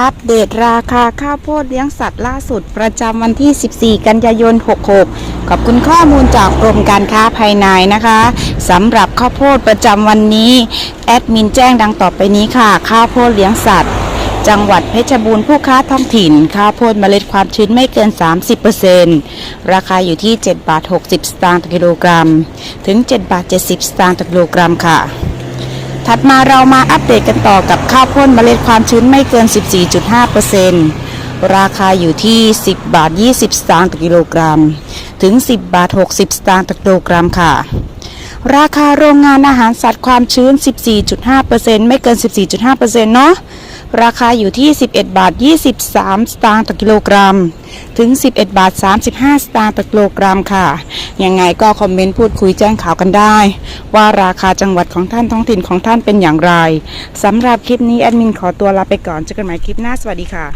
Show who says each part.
Speaker 1: อัปเดตราคาข้าวโพดเลี้ยงสัตว์ล่าสุดประจำวันที่ 14 กันยายน 66 ขอบคุณข้อมูลจากกรมการค้าภายในนะคะสำหรับข้าวโพดประจำวันนี้ แอดมินแจ้งดังต่อไปนี้ค่ะ ข้าวโพดเลี้ยงสัตว์ จังหวัดเพชรบูรณ์ผู้ค้าท้องถิ่น ข้าวโพดเมล็ดความชื้นไม่เกิน 30%ราคาอยู่ที่ 7 บาท 60 สตางค์ต่อกิโลกรัม ถึง 7 บาท 70 สตางค์ต่อกิโลกรัมค่ะ ถัดมาเรามาอัปเดตกันต่อกับข้าวโพดเมล็ดความชื้นไม่เกิน 14.5%ราคาอยู่ที่ 10 บาท 20 สตางค์ต่อกิโลกรัม ถึง 10 บาท 60 สตางค์ต่อกิโลกรัมค่ะ ราคาโรงงานอาหารสัตว์ความชื้น 14.5%ไม่เกิน 14.5%เนาะ ราคาอยู่ที่ 11 บาท 23 สตางค์ต่อกิโลกรัม ถึง 11 บาท 35 สตางค์ต่อกิโลกรัมค่ะ ยังไงก็คอมเมนต์พูดคุยแจ้งข่าวกันได้ ว่าราคาจังหวัดของท่านท้องถิ่นของท่านเป็นอย่างไรสำหรับคลิปนี้แอดมินขอตัวลาไปก่อนเจอกันใหม่คลิปหน้าสวัสดีค่ะ